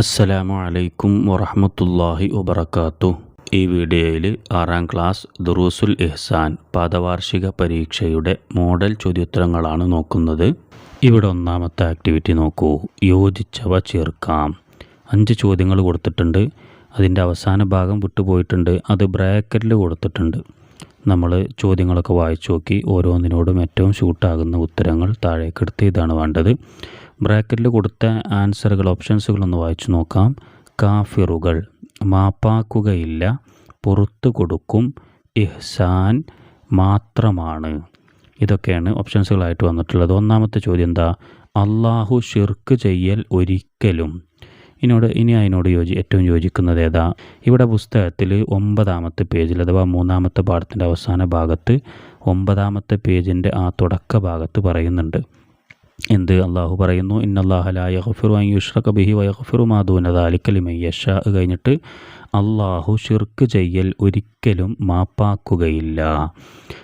അസ്സലാമു അലൈക്കും വറഹമത്തല്ലാഹി വബർക്കാത്തു ഈ വീഡിയോയിൽ ആറാം ക്ലാസ് ദുറൂസുൽ ഇഹ്സാൻ പാദവാർഷിക പരീക്ഷയുടെ മോഡൽ ചോദ്യോത്തരങ്ങളാണ് നോക്കുന്നത്. ഇവിടെ ഒന്നാമത്തെ ആക്ടിവിറ്റി നോക്കൂ. യോജിച്ചവ ചേർക്കാം. അഞ്ച് ചോദ്യങ്ങൾ കൊടുത്തിട്ടുണ്ട്. അതിന്റെ അവസാന ഭാഗം വിട്ടുപോയിട്ടുണ്ട്. അത് ബ്രാക്കറ്റിൽ കൊടുത്തിട്ടുണ്ട്. നമ്മൾ ചോദ്യങ്ങളൊക്കെ വായിച്ചു നോക്കി ഓരോന്നിനോടും ഏറ്റവും ഷൂട്ടാകുന്ന ഉത്തരങ്ങൾ താഴേക്കെടുത്ത് ഇതാണ് വേണ്ടത്. ബ്രാക്കറ്റിൽ കൊടുത്ത ആൻസറുകൾ ഓപ്ഷൻസുകളൊന്ന് വായിച്ചു നോക്കാം. കാഫിറുകൾ മാപ്പാക്കുകയില്ല പുറത്തു കൊടുക്കും ഇഹ്സാൻ മാത്രമാണ്. ഇതൊക്കെയാണ് ഓപ്ഷൻസുകളായിട്ട് വന്നിട്ടുള്ളത്. ഒന്നാമത്തെ ചോദ്യം എന്താ? അള്ളാഹു ഷിർക്ക് ചെയ്യൽ ഒരിക്കലും. ഇനോട് ഇനി അതിനോട് യോജി ഏറ്റവും യോജിക്കുന്നത് ഏതാ? ഇവിടെ പുസ്തകത്തിൽ ഒമ്പതാമത്തെ പേജിൽ അഥവാ മൂന്നാമത്തെ പാഠത്തിന്റെ അവസാന ഭാഗത്ത് ഒമ്പതാമത്തെ പേജിന്റെ ആ തുടക്ക ഭാഗത്ത് പറയുന്നുണ്ട്. എന്ത് അള്ളാഹു പറയുന്നു? ഇന്നല്ലാഹലായ ഖഫിറു അയ്യുഷ്റഖ ബിഹി വയഖഫിറു മാദൂന ദാലിക്കലിമയ്യഷ കഴിഞ്ഞിട്ട് അള്ളാഹു ഷിർക്ക് ചെയ്യൽ ഒരിക്കലും മാപ്പാക്കുകയില്ല.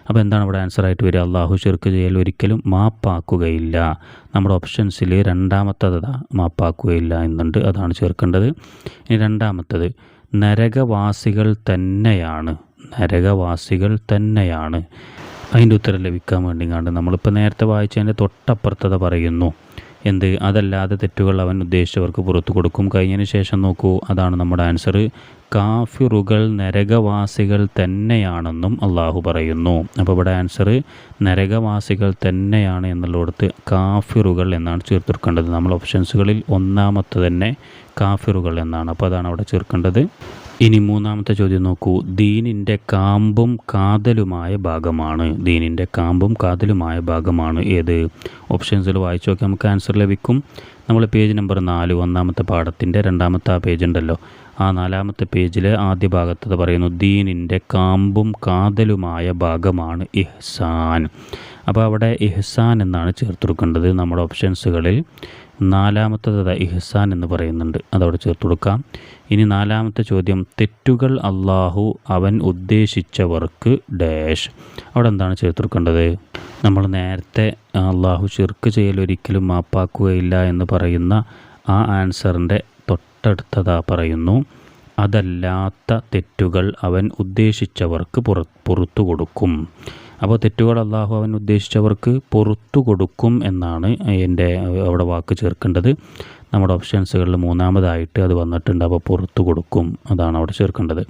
അപ്പോൾ എന്താണ് ഇവിടെ ആൻസർ ആയിട്ട് വരിക? അള്ളാഹു ഷിർക്ക് ചെയ്യൽ ഒരിക്കലും മാപ്പാക്കുകയില്ല. നമ്മുടെ ഓപ്ഷൻസിൽ രണ്ടാമത്തത് മാപ്പാക്കുകയില്ല എന്നുണ്ട്. അതാണ് ചേർക്കേണ്ടത്. ഇനി രണ്ടാമത്തത് നരകവാസികൾ തന്നെയാണ്. നരകവാസികൾ തന്നെയാണ്. അതിന്റെ ഉത്തരം ലഭിക്കാൻ വേണ്ടി കണ്ട് നമ്മളിപ്പോൾ നേരത്തെ വായിച്ചതിന്റെ തൊട്ടപ്പുറത്തത് പറയുന്നു. എന്ത്? അതല്ലാതെ തെറ്റുകൾ അവൻ ഉദ്ദേശിച്ചവർക്ക് പുറത്തു കൊടുക്കും. കഴിഞ്ഞതിന് ശേഷം നോക്കൂ അതാണ് നമ്മുടെ ആൻസർ കാഫിറുകൾ നരകവാസികൾ തന്നെയാണെന്നും അള്ളാഹു പറയുന്നു. അപ്പോൾ ഇവിടെ ആൻസർ നരകവാസികൾ തന്നെയാണ് എന്നുള്ളിടത്ത് കാഫിറുകൾ എന്നാണ് ചേർത്തെടുക്കേണ്ടത് നമ്മൾ ഓപ്ഷൻസുകളിൽ ഒന്നാമത്തെ തന്നെ കാഫിറുകൾ എന്നാണ്. അപ്പോൾ അതാണ് അവിടെ ചേർക്കേണ്ടത്. ഇനി മൂന്നാമത്തെ ചോദ്യം നോക്കൂ. ദീനിന്റെ കാമ്പും കാതലുമായ ഭാഗമാണ്. ദീനിന്റെ കാമ്പും കാതലുമായ ഭാഗമാണ് ഏത്? ഓപ്ഷൻസിൽ വായിച്ചു നോക്കി നമുക്ക് ആൻസർ ലഭിക്കും. നമ്മൾ പേജ് നമ്പർ നാല് ഒന്നാമത്തെ പാഠത്തിന്റെ രണ്ടാമത്തെ ആ പേജ് ഉണ്ടല്ലോ. ആ നാലാമത്തെ പേജിലെ ആദ്യ ഭാഗത്ത് അത് പറയുന്നു ദീനിന്റെ കാമ്പും കാതലുമായ ഭാഗമാണ് ഇഹ്സാൻ. അപ്പോൾ അവിടെ ഇഹ്സാൻ എന്നാണ് ചേർത്തെടുക്കേണ്ടത്. നമ്മുടെ ഓപ്ഷൻസുകളിൽ നാലാമത്തത് ഇഹ്സാൻ എന്ന് പറയുന്നുണ്ട്. അതവിടെ ചേർത്ത് കൊടുക്കാം ഇനി നാലാമത്തെ ചോദ്യം തെറ്റുകൾ അള്ളാഹു അവൻ ഉദ്ദേശിച്ചവർക്ക് ഡാഷ്. അവിടെ എന്താണ് ചേർത്തെടുക്കേണ്ടത്? നമ്മൾ നേരത്തെ അള്ളാഹു ചെറുക്ക് ചെയ്യൽ ഒരിക്കലും മാപ്പാക്കുകയില്ല എന്ന് പറയുന്ന ആ ആൻസറിന്റെ തൊട്ടടുത്തതാ പറയുന്നു അതല്ലാത്ത തെറ്റുകൾ അവൻ ഉദ്ദേശിച്ചവർക്ക് പുറ പുറത്തു കൊടുക്കും. അപ്പോൾ തെറ്റുകൾ അള്ളാഹു അവൻ ഉദ്ദേശിച്ചവർക്ക് പുറത്തു കൊടുക്കും എന്നാണ് എന്റെ അവിടെ വാക്ക് ചേർക്കേണ്ടത്. നമ്മുടെ ഓപ്ഷൻസുകളിൽ മൂന്നാമതായിട്ട് അത് വന്നിട്ടുണ്ട് അപ്പോൾ പുറത്തു കൊടുക്കും അതാണ് അവിടെ ചേർക്കേണ്ടത്.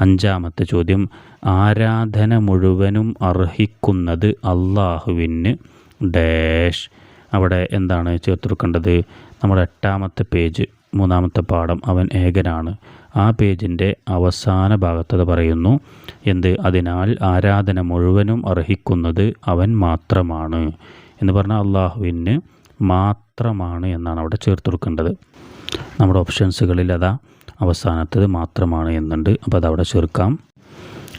അഞ്ചാമത്തെ ചോദ്യം ആരാധന മുഴുവനും അർഹിക്കുന്നത് അള്ളാഹുവിന് ഡാഷ്. അവിടെ എന്താണ് ചേർത്തെടുക്കേണ്ടത് നമ്മുടെ എട്ടാമത്തെ പേജ് മൂന്നാമത്തെ പാഠം അവൻ ഏകനാണ്. ആ പേജിന്റെ അവസാന ഭാഗത്തത് പറയുന്നു എന്ത്? അതിനാൽ ആരാധന മുഴുവനും അർഹിക്കുന്നത് അവൻ മാത്രമാണ്. എന്ന് പറഞ്ഞാൽ അള്ളാഹുവിന് മാത്രമാണ് എന്നാണ് അവിടെ ചേർത്ത് കൊടുക്കേണ്ടത്. നമ്മുടെ ഓപ്ഷൻസുകളിൽ അതാ അവസാനത്തത് മാത്രമാണ് എന്നുണ്ട്. അപ്പോൾ അതവിടെ ചേർക്കാം.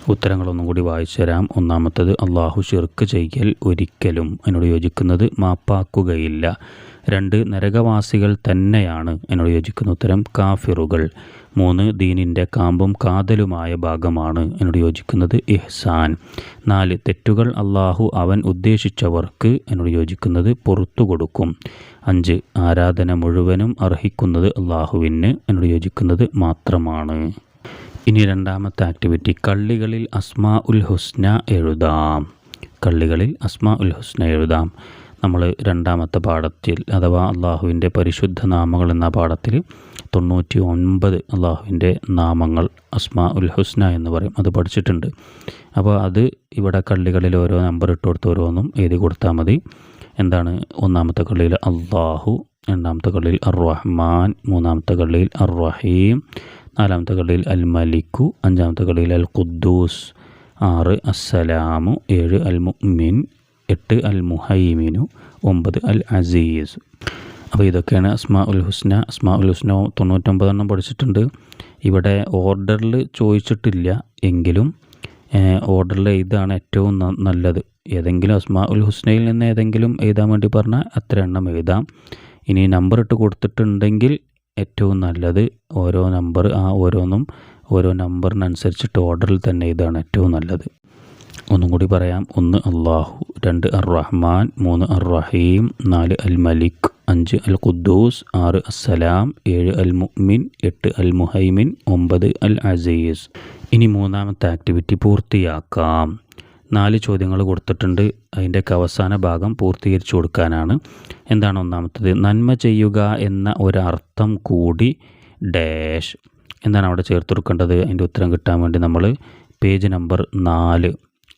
ഉത്തരങ്ങളൊന്നും കൂടി വായിച്ചു തരാം. ഒന്നാമത്തത് അള്ളാഹു ഷിർക്ക് ചെയ്യൽ ഒരിക്കലും എന്നോട് യോജിക്കുന്നത് മാപ്പാക്കുകയില്ല. രണ്ട് നരകവാസികൾ തന്നെയാണ് എന്നോട് യോജിക്കുന്ന ഉത്തരം കാഫിറുകൾ. മൂന്ന് ദീനിന്റെ കാമ്പും കാതലുമായ ഭാഗമാണ് എന്നോട് യോജിക്കുന്നത് ഇഹ്സാൻ. നാല് തെറ്റുകൾ അള്ളാഹു അവൻ ഉദ്ദേശിച്ചവർക്ക് എന്നോട് യോജിക്കുന്നത് പുറത്തു കൊടുക്കും. അഞ്ച് ആരാധന മുഴുവനും അർഹിക്കുന്നത് അള്ളാഹുവിന് എന്നോട് യോജിക്കുന്നത് മാത്രമാണ്. ഇനി രണ്ടാമത്തെ ആക്ടിവിറ്റി കള്ളികളിൽ അസ്മാ ഉൽ ഹുസ്ന എഴുതാം. കള്ളികളിൽ അസ്മാ ഉൽ ഹുസ്ന എഴുതാം. നമ്മൾ രണ്ടാമത്തെ പാഠത്തിൽ അഥവാ അള്ളാഹുവിന്റെ പരിശുദ്ധ നാമങ്ങൾ എന്ന പാഠത്തിൽ തൊണ്ണൂറ്റി ഒൻപത് അള്ളാഹുവിന്റെ നാമങ്ങൾ അസ്മാ ഉൽ ഹുസ്ന എന്ന് പറയും. അത് പഠിച്ചിട്ടുണ്ട്. അപ്പോൾ അത് ഇവിടെ കള്ളികളിൽ ഓരോ നമ്പർ ഇട്ട് കൊടുത്ത് ഓരോന്നും എഴുതി കൊടുത്താൽ മതി. എന്താണ്? ഒന്നാമത്തെ കള്ളിയിൽ അള്ളാഹു രണ്ടാമത്തെ കള്ളിയിൽ അർ റഹ്മാൻ മൂന്നാമത്തെ കള്ളിയിൽ അർ റഹീം നാലാമത്തെ കളിയിൽ അൽ മലിക്കു അഞ്ചാമത്തെ കളിയിൽ അൽ ഖുദ്ദൂസ് ആറ് അസ്സലാമു ഏഴ് അൽ മുഅ്മിൻ എട്ട് അൽ മുഹൈമിനു ഒമ്പത് അൽ അസീസ് അപ്പോൾ ഇതൊക്കെയാണ് അസ്മാ ഉൽ ഹുസ്ന. അസ്മാ ഉൽ ഹുസ്ന തൊണ്ണൂറ്റൊമ്പതെണ്ണം പഠിച്ചിട്ടുണ്ട്. ഇവിടെ ഓർഡറിൽ ചോദിച്ചിട്ടില്ല. എങ്കിലും ഓർഡറിൽ ഇതാണ് ഏറ്റവും നല്ലത്. ഏതെങ്കിലും അസ്മാ ഉൽ ഹുസ്നയിൽ നിന്ന് ഏതെങ്കിലും എഴുതാൻ വേണ്ടി പറഞ്ഞാൽ അത്ര എണ്ണം എഴുതാം. ഇനി നമ്പർ ഇട്ട് കൊടുത്തിട്ടുണ്ടെങ്കിൽ ഏറ്റവും നല്ലത് ഓരോ നമ്പർ ആ ഓരോന്നും ഓരോ നമ്പറിനനുസരിച്ചിട്ട് ഓർഡറിൽ തന്നെ ഇതാണ് ഏറ്റവും നല്ലത്. ഒന്നും കൂടി പറയാം. ഒന്ന് അള്ളാഹു രണ്ട് അർ റഹ്മാൻ മൂന്ന് അർ റഹീം നാല് അൽ മലിക് അഞ്ച് അൽ ഖുദ്ദൂസ് ആറ് അസ്സലാം. ഏഴ് അൽ മുഅ്മിൻ എട്ട് അൽ മുഹൈമിൻ ഒമ്പത് അൽ അസീസ്. ഇനി മൂന്നാമത്തെ ആക്ടിവിറ്റി പൂർത്തിയാക്കാം. നാല് ചോദ്യങ്ങൾ കൊടുത്തിട്ടുണ്ട്. അതിന്റെയൊക്കെ അവസാന ഭാഗം പൂർത്തീകരിച്ചു കൊടുക്കാനാണ്. എന്താണ് ഒന്നാമത്തത്? നന്മ ചെയ്യുക എന്ന ഒരർത്ഥം കൂടി ഡാഷ്. എന്താണ് അവിടെ ചേർത്ത് കൊടുക്കേണ്ടത്? അതിന്റെ ഉത്തരം കിട്ടാൻ വേണ്ടി നമ്മൾ പേജ് നമ്പർ നാല്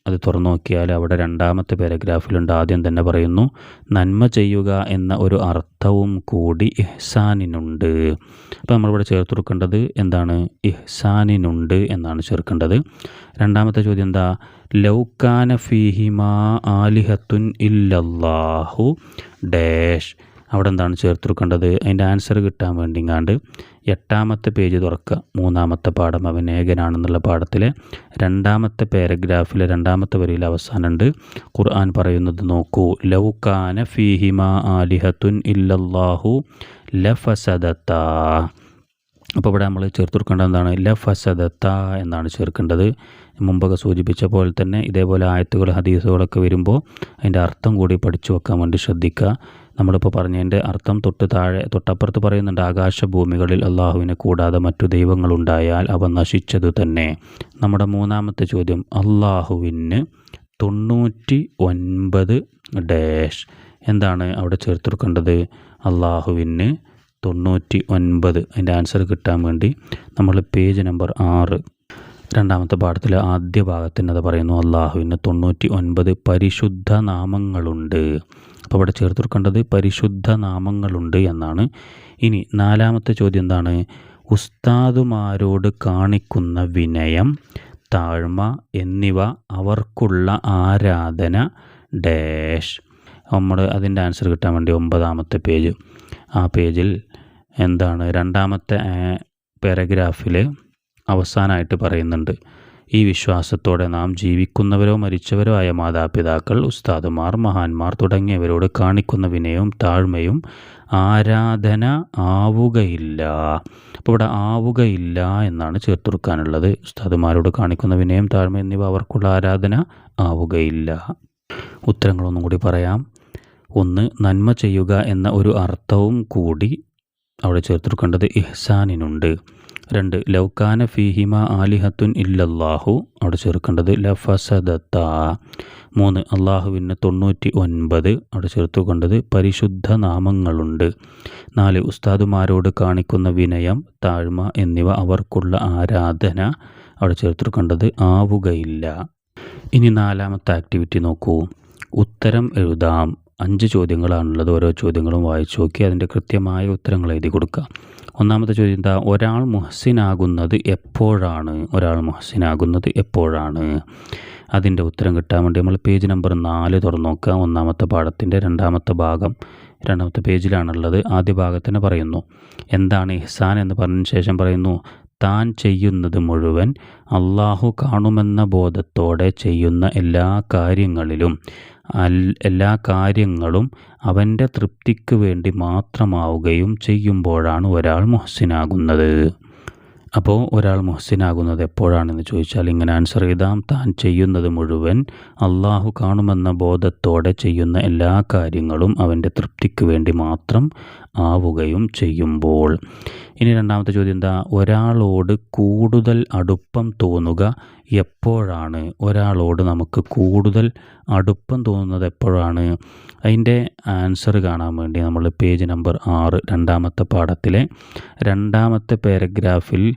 അത് തുറന്നു നോക്കിയാൽ അവിടെ രണ്ടാമത്തെ പാരഗ്രാഫിലുണ്ട്. ആദ്യം തന്നെ പറയുന്നു നന്മ ചെയ്യുക എന്ന ഒരു അർത്ഥവും കൂടി ഇഹ്സാനിനുണ്ട്. അപ്പോൾ നമ്മളിവിടെ ചേർത്ത് കൊടുക്കേണ്ടത് എന്താണ്? ഇഹ്സാനിനുണ്ട് എന്നാണ് ചേർക്കേണ്ടത്. രണ്ടാമത്തെ ചോദ്യം എന്താ? ലൗക്കാന ഫീഹിമാ ആലിഹത്തുൻ ഇല്ലല്ലാഹു ഡാഷ്. അവിടെ എന്താണ് ചേർത്ത് കൊടുക്കേണ്ടത് അതിന്റെ ആൻസർ കിട്ടാൻ വേണ്ടിങ്ങാണ്ട് എട്ടാമത്തെ പേജ് തുറക്കുക. മൂന്നാമത്തെ പാഠം അവൻ ഏകനാണെന്നുള്ള പാഠത്തിലെ രണ്ടാമത്തെ പാരഗ്രാഫിലെ രണ്ടാമത്തെ വരിയിൽ അവസാനമുണ്ട്. ഖുർആൻ പറയുന്നത് നോക്കൂ. ലൗക്കാന ഫീഹിമ ആലിഹത്തുൻ ഇല്ലല്ലാഹു ലഫസദത്ത. അപ്പോൾ ഇവിടെ നമ്മൾ ചേർത്ത് കൊടുക്കേണ്ടത് എന്താണ്? ലഫസദത്ത എന്നാണ് ചേർക്കേണ്ടത്. മുമ്പൊക്കെ സൂചിപ്പിച്ച പോലെ തന്നെ ഇതേപോലെ ആയത്തുകൾ ഹദീസുകളൊക്കെ വരുമ്പോൾ അതിന്റെ അർത്ഥം കൂടി പഠിച്ചു വെക്കാൻ വേണ്ടി ശ്രദ്ധിക്കുക. നമ്മളിപ്പോൾ പറഞ്ഞതിന്റെ അർത്ഥം തൊട്ട് താഴെ തൊട്ടപ്പുറത്ത് പറയുന്നുണ്ട് ആകാശഭൂമികളിൽ അള്ളാഹുവിനെ കൂടാതെ മറ്റു ദൈവങ്ങളുണ്ടായാൽ അവ നശിച്ചതു തന്നെ. നമ്മുടെ മൂന്നാമത്തെ ചോദ്യം അള്ളാഹുവിന് തൊണ്ണൂറ്റി ഒൻപത് ഡാഷ്. എന്താണ് അവിടെ ചേർത്തെടുക്കേണ്ടത്? അള്ളാഹുവിന് തൊണ്ണൂറ്റി ഒൻപത് അതിന്റെ ആൻസർ കിട്ടാൻ വേണ്ടി നമ്മൾ പേജ് നമ്പർ ആറ് രണ്ടാമത്തെ പാഠത്തിലെ ആദ്യ ഭാഗത്തിന് അത് പറയുന്നു അള്ളാഹുവിന് തൊണ്ണൂറ്റി ഒൻപത് പരിശുദ്ധ നാമങ്ങളുണ്ട്. അപ്പോൾ ഇവിടെ ചേർത്ത് പരിശുദ്ധ നാമങ്ങളുണ്ട് എന്നാണ്. ഇനി നാലാമത്തെ ചോദ്യം എന്താണ്? ഉസ്താദുമാരോട് കാണിക്കുന്ന വിനയം താഴ്മ എന്നിവ അവർക്കുള്ള ആരാധന. ഡാഷ്. നമ്മൾ അതിന്റെ ആൻസർ കിട്ടാൻ വേണ്ടി ഒമ്പതാമത്തെ പേജ്. ആ പേജിൽ എന്താണ്? രണ്ടാമത്തെ പാരഗ്രാഫിൽ അവസാനമായിട്ട് പറയുന്നുണ്ട് ഈ വിശ്വാസത്തോടെ നാം ജീവിക്കുന്നവരോ മരിച്ചവരോ ആയ മാതാപിതാക്കൾ ഉസ്താദുമാർ മഹാന്മാർ തുടങ്ങിയവരോട് കാണിക്കുന്ന വിനയവും താഴ്മയും ആരാധന ആവുകയില്ല. അപ്പോൾ ഇവിടെ ആവുകയില്ല എന്നാണ് ചേർത്തൊടുക്കാനുള്ളത്. ഉസ്താദുമാരോട് കാണിക്കുന്ന വിനയം താഴ്മ എന്നിവ അവർക്കുള്ള ആരാധന ആവുകയില്ല. ഉത്തരങ്ങളൊന്നും കൂടി പറയാം. ഒന്ന് നന്മ ചെയ്യുക എന്ന ഒരു അർത്ഥവും കൂടി അവിടെ ചേർത്തെടുക്കേണ്ടത് ഇഹ്സാനിനുണ്ട്. രണ്ട് ലൗകാന ഫീഹിമ ആലിഹത്തുൻ ഇല്ലല്ലാഹു അവിടെ ചേർക്കേണ്ടത് ലഫസദത്ത മൂന്ന് അള്ളാഹുവിന് തൊണ്ണൂറ്റി ഒൻപത് അവിടെ ചേർത്തുകൊണ്ടത് പരിശുദ്ധ നാമങ്ങളുണ്ട്. നാല് ഉസ്താദുമാരോട് കാണിക്കുന്ന വിനയം താഴ്മ എന്നിവ അവർക്കുള്ള ആരാധന അവിടെ ചേർത്തുകൊണ്ടത് ആവുകയില്ല. ഇനി നാലാമത്തെ ആക്ടിവിറ്റി നോക്കൂ. ഉത്തരം എഴുതാം. അഞ്ച് ചോദ്യങ്ങളാണുള്ളത്. ഓരോ ചോദ്യങ്ങളും വായിച്ചു നോക്കി അതിന്റെ കൃത്യമായ ഉത്തരങ്ങൾ എഴുതി കൊടുക്കുക. ഒന്നാമത്തെ ചോദ്യം എന്താ? ഒരാൾ മുഹസിനാകുന്നത് എപ്പോഴാണ്? ഒരാൾ മുഹസിനാകുന്നത് എപ്പോഴാണ്? അതിന്റെ ഉത്തരം കിട്ടാൻ വേണ്ടി നമ്മൾ പേജ് നമ്പർ നാല് തുറന്നു നോക്കുക. ഒന്നാമത്തെ പാഠത്തിന്റെ രണ്ടാമത്തെ ഭാഗം രണ്ടാമത്തെ പേജിലാണുള്ളത്. ആദ്യ ഭാഗത്തിന് പറയുന്നു. എന്താണ് ഇഹ്സാൻ എന്ന് പറഞ്ഞതിന് ശേഷം പറയുന്നു താൻ ചെയ്യുന്നത് മുഴുവൻ അള്ളാഹു കാണുമെന്ന ബോധത്തോടെ ചെയ്യുന്ന എല്ലാ കാര്യങ്ങളിലും എല്ലാ കാര്യങ്ങളും അവന്റെ തൃപ്തിക്ക് വേണ്ടി മാത്രമാവുകയും ചെയ്യുമ്പോഴാണ് ഒരാൾ മുഹസിനാകുന്നത് അപ്പോൾ ഒരാൾ മുഹസിനാകുന്നത് എപ്പോഴാണെന്ന് ചോദിച്ചാൽ ഇങ്ങനെ ആൻസർ ചെയ്താം താൻ ചെയ്യുന്നത് മുഴുവൻ അള്ളാഹു കാണുമെന്ന ബോധത്തോടെ ചെയ്യുന്ന എല്ലാ കാര്യങ്ങളും അവന്റെ തൃപ്തിക്ക് വേണ്ടി മാത്രം ആവുകയും ചെയ്യുമ്പോൾ. ഇനി രണ്ടാമത്തെ ചോദ്യം എന്താ? ഒരാളോട് കൂടുതൽ അടുപ്പം തോന്നുക എപ്പോഴാണ്? ഒരാളോട് നമുക്ക് കൂടുതൽ അടുപ്പം തോന്നുന്നത് എപ്പോഴാണ്? അതിന്റെ ആൻസർ കാണാൻ വേണ്ടി നമ്മൾ പേജ് നമ്പർ ആറ് രണ്ടാമത്തെ പാഠത്തിലെ രണ്ടാമത്തെ പാരഗ്രാഫിൽ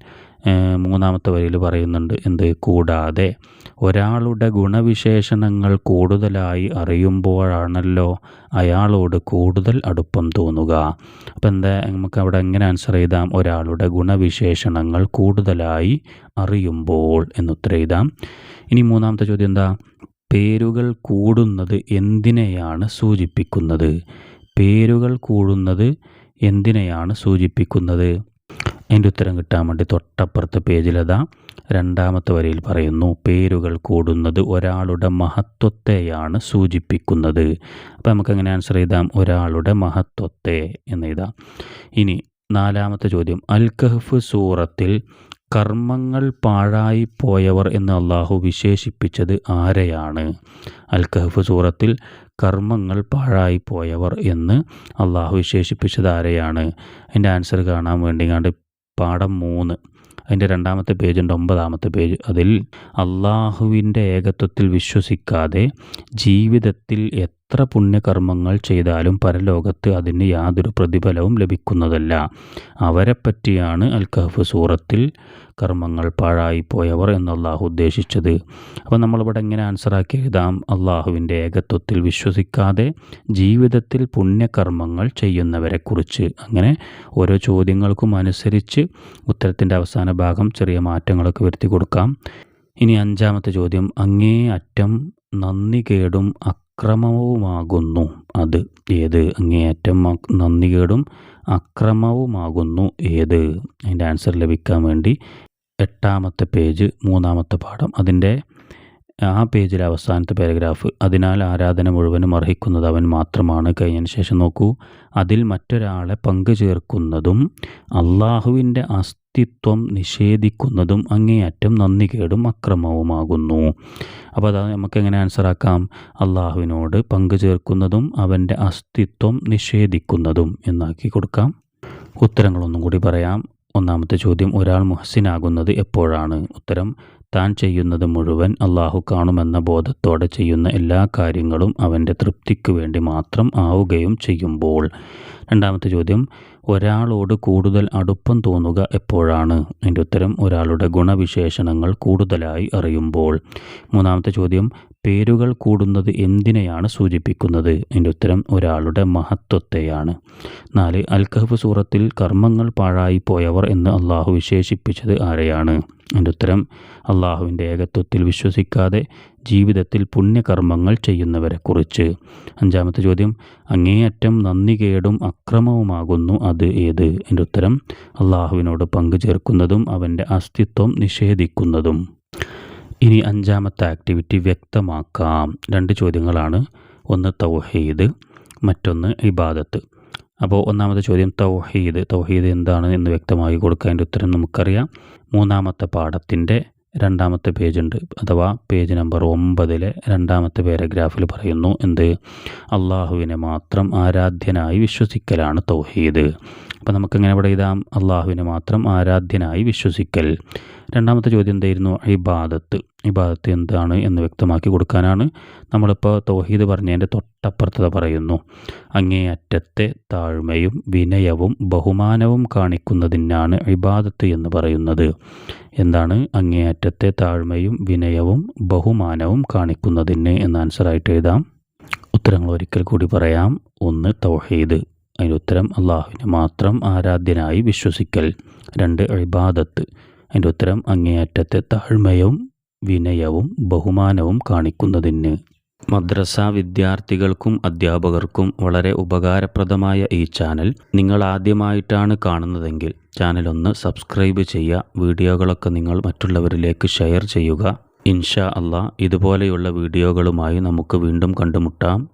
മൂന്നാമത്തെ വരിയിൽ പറയുന്നുണ്ട് എന്ത്? കൂടാതെ ഒരാളുടെ ഗുണവിശേഷണങ്ങൾ കൂടുതലായി അറിയുമ്പോഴാണല്ലോ അയാളോട് കൂടുതൽ അടുപ്പം തോന്നുക. അപ്പം എന്താ നമുക്ക് അവിടെ എങ്ങനെ ആൻസർ ചെയ്താം ഒരാളുടെ ഗുണവിശേഷണങ്ങൾ കൂടുതലായി അറിയുമ്പോൾ എന്നുത്തരം എഴുതാം. ഇനി മൂന്നാമത്തെ ചോദ്യം എന്താ? പേരുകൾ കൂടുന്നത് എന്തിനെയാണ് സൂചിപ്പിക്കുന്നത്? പേരുകൾ കൂടുന്നത് എന്തിനെയാണ് സൂചിപ്പിക്കുന്നത്? അതിന്റെ ഉത്തരം കിട്ടാൻ വേണ്ടി തൊട്ടപ്പുറത്തെ പേജിലതാ രണ്ടാമത്തെ വരിയിൽ പറയുന്നു പേരുകൾ കൂടുന്നത് ഒരാളുടെ മഹത്വത്തെയാണ് സൂചിപ്പിക്കുന്നത്. അപ്പോൾ നമുക്ക് എങ്ങനെ ആൻസർ ചെയ്താം ഒരാളുടെ മഹത്വത്തെ എന്ന് ഇനി നാലാമത്തെ ചോദ്യം അൽ കഹഫ് സൂറത്തിൽ കർമ്മങ്ങൾ പാഴായി പോയവർ എന്ന് അള്ളാഹു വിശേഷിപ്പിച്ചത് ആരെയാണ്? അൽ കഹഫ് സൂറത്തിൽ കർമ്മങ്ങൾ പാഴായി പോയവർ എന്ന് അള്ളാഹു വിശേഷിപ്പിച്ചത് ആരെയാണ്? അതിന്റെ ആൻസർ കാണാൻ വേണ്ടി കണ്ട് പാഠം മൂന്ന്. അതിന്റെ രണ്ടാമത്തെ പേജുണ്ട് ഒമ്പതാമത്തെ പേജ്. അതിൽ അള്ളാഹുവിന്റെ ഏകത്വത്തിൽ വിശ്വസിക്കാതെ ജീവിതത്തിൽ എത്ര പുണ്യകർമ്മങ്ങൾ ചെയ്താലും പരലോകത്ത് അതിന് യാതൊരു പ്രതിഫലവും ലഭിക്കുന്നതല്ല. അവരെപ്പറ്റിയാണ് അൽ കഹഫ് സൂറത്തിൽ കർമ്മങ്ങൾ പാഴായിപ്പോയവർ എന്നല്ലാഹു ഉദ്ദേശിച്ചത്. അപ്പോൾ നമ്മളിവിടെ എങ്ങനെ ആൻസറാക്കി എഴുതാം? അള്ളാഹുവിന്റെ ഏകത്വത്തിൽ വിശ്വസിക്കാതെ ജീവിതത്തിൽ പുണ്യകർമ്മങ്ങൾ ചെയ്യുന്നവരെക്കുറിച്ച്. അങ്ങനെ ഓരോ ചോദ്യങ്ങൾക്കും അനുസരിച്ച് ഉത്തരത്തിന്റെ അവസാന ഭാഗം ചെറിയ മാറ്റങ്ങളൊക്കെ വരുത്തി കൊടുക്കാം. ഇനി അഞ്ചാമത്തെ ചോദ്യം അങ്ങേ അറ്റം നന്ദികേടും അക്രമവുമാകുന്നു. അത് ഏത്? അങ്ങേയറ്റം നന്ദികേടും അക്രമവുമാകുന്നു ഏത്? അതിന്റെ ആൻസർ ലഭിക്കാൻ വേണ്ടി എട്ടാമത്തെ പേജ് മൂന്നാമത്തെ പാഠം. അതിന്റെ ആ പേജിലെ അവസാനത്തെ പാരഗ്രാഫ് അതിനാൽ ആരാധന മുഴുവനും അർഹിക്കുന്നത് അവൻ മാത്രമാണ്. കഴിഞ്ഞതിന് ശേഷം നോക്കൂ. അതിൽ മറ്റൊരാളെ പങ്കു ചേർക്കുന്നതും അള്ളാഹുവിന്റെ അസ്തിത്വം നിഷേധിക്കുന്നതും അങ്ങേയറ്റം നന്ദികേടും അക്രമവുമാകുന്നു. അപ്പോൾ അത് നമുക്ക് എങ്ങനെ ആൻസർ ആക്കാം? അള്ളാഹുവിനോട് പങ്കു ചേർക്കുന്നതും അവന്റെ അസ്തിത്വം നിഷേധിക്കുന്നതും എന്നാക്കി കൊടുക്കാം. ഉത്തരങ്ങളൊന്നും കൂടി പറയാം. ഒന്നാമത്തെ ചോദ്യം ഒരാൾ മുഹസിനാകുന്നത് എപ്പോഴാണ്? ഉത്തരം താൻ ചെയ്യുന്നത് മുഴുവൻ അള്ളാഹു കാണുമെന്ന ബോധത്തോടെ ചെയ്യുന്ന എല്ലാ കാര്യങ്ങളും അവന്റെ തൃപ്തിക്ക് വേണ്ടി മാത്രം ആവുകയും ചെയ്യുമ്പോൾ. രണ്ടാമത്തെ ചോദ്യം ഒരാളോട് കൂടുതൽ അടുപ്പം തോന്നുക എപ്പോഴാണ്? അതിന്റെ ഉത്തരം ഒരാളുടെ ഗുണവിശേഷണങ്ങൾ കൂടുതലായി അറിയുമ്പോൾ. മൂന്നാമത്തെ ചോദ്യം പേരുകൾ കൂടുന്നത് എന്തിനെയാണ് സൂചിപ്പിക്കുന്നത്? അതിന്റെ ഉത്തരം ഒരാളുടെ മഹത്വത്തെയാണ്. നാല് അൽക്കഹഫ് സൂറത്തിൽ കർമ്മങ്ങൾ പാഴായി പോയവർ എന്ന് അള്ളാഹു വിശേഷിപ്പിച്ചത് ആരെയാണ്? അതിന്റെ ഉത്തരം അള്ളാഹുവിന്റെ ഏകത്വത്തിൽ വിശ്വസിക്കാതെ ജീവിതത്തിൽ പുണ്യകർമ്മങ്ങൾ ചെയ്യുന്നവരെ കുറിച്ച് അഞ്ചാമത്തെ ചോദ്യം അങ്ങേയറ്റം നന്ദികേടും അക്രമവുമാകുന്നു അത് ഏത്? എന്റെ ഉത്തരം അള്ളാഹുവിനോട് പങ്കുചേർക്കുന്നതും അവന്റെ അസ്തിത്വം നിഷേധിക്കുന്നതും. ഇനി അഞ്ചാമത്തെ ആക്ടിവിറ്റി വ്യക്തമാക്കാം. രണ്ട് ചോദ്യങ്ങളാണ്. ഒന്ന് തൗഹീദ് മറ്റൊന്ന് ഇബാദത്ത്. അപ്പോൾ ഒന്നാമത്തെ ചോദ്യം തൗഹീദ്. തൗഹീദ് എന്താണ് എന്ന് വ്യക്തമായി കൊടുക്കാൻ ഉത്തരം നമുക്കറിയാം. മൂന്നാമത്തെ പാഠത്തിന്റെ രണ്ടാമത്തെ പേജ് ഉണ്ട്. അഥവാ പേജ് നമ്പർ ഒമ്പതിലെ രണ്ടാമത്തെ പാരഗ്രാഫിൽ പറയുന്നു എന്ത്? അള്ളാഹുവിനെ മാത്രം ആരാധ്യനായി വിശ്വസിക്കലാണ് തൗഹീദ്. അപ്പോൾ നമുക്കിങ്ങനെ ഇവിടെ എഴുതാം. അള്ളാഹുവിനെ മാത്രം ആരാധ്യനായി വിശ്വസിക്കൽ. രണ്ടാമത്തെ ചോദ്യം എന്തായിരുന്നു? ഇബാദത്ത്. ഇബാദത്ത് എന്താണ് എന്ന് വ്യക്തമാക്കി കൊടുക്കാനാണ് നമ്മളിപ്പോൾ തൗഹീദ് പറഞ്ഞതിന്റെ തൊട്ടപ്പുറത്തത പറയുന്നു. അങ്ങേയറ്റത്തെ താഴ്മയും വിനയവും ബഹുമാനവും കാണിക്കുന്നതിനാണ് ഇബാദത്ത് എന്ന് പറയുന്നത്. എന്താണ്? അങ്ങേയറ്റത്തെ താഴ്മയും വിനയവും ബഹുമാനവും കാണിക്കുന്നതിന് എന്ന് ആൻസറായിട്ട് എഴുതാം. ഉത്തരങ്ങൾ ഒരിക്കൽ കൂടി പറയാം. ഒന്ന് തൗഹീദ്. അതിന്റെ അള്ളാഹുവിനെ മാത്രം ആരാധ്യനായി വിശ്വസിക്കൽ. രണ്ട് ഇബാദത്ത്. അതിന്റെ ഉത്തരം അങ്ങേയറ്റത്തെ താഴ്മയും വിനയവും ബഹുമാനവും കാണിക്കുന്നതിന്. മദ്രസ വിദ്യാർത്ഥികൾക്കും അധ്യാപകർക്കും വളരെ ഉപകാരപ്രദമായ ഈ ചാനൽ നിങ്ങൾ ആദ്യമായിട്ടാണ് കാണുന്നതെങ്കിൽ ചാനൽ ഒന്ന് സബ്സ്ക്രൈബ് ചെയ്യുക വീഡിയോകളൊക്കെ നിങ്ങൾ മറ്റുള്ളവരിലേക്ക് ഷെയർ ചെയ്യുക. ഇൻഷാ അള്ളാ ഇതുപോലെയുള്ള വീഡിയോകളുമായി നമുക്ക് വീണ്ടും കണ്ടുമുട്ടാം.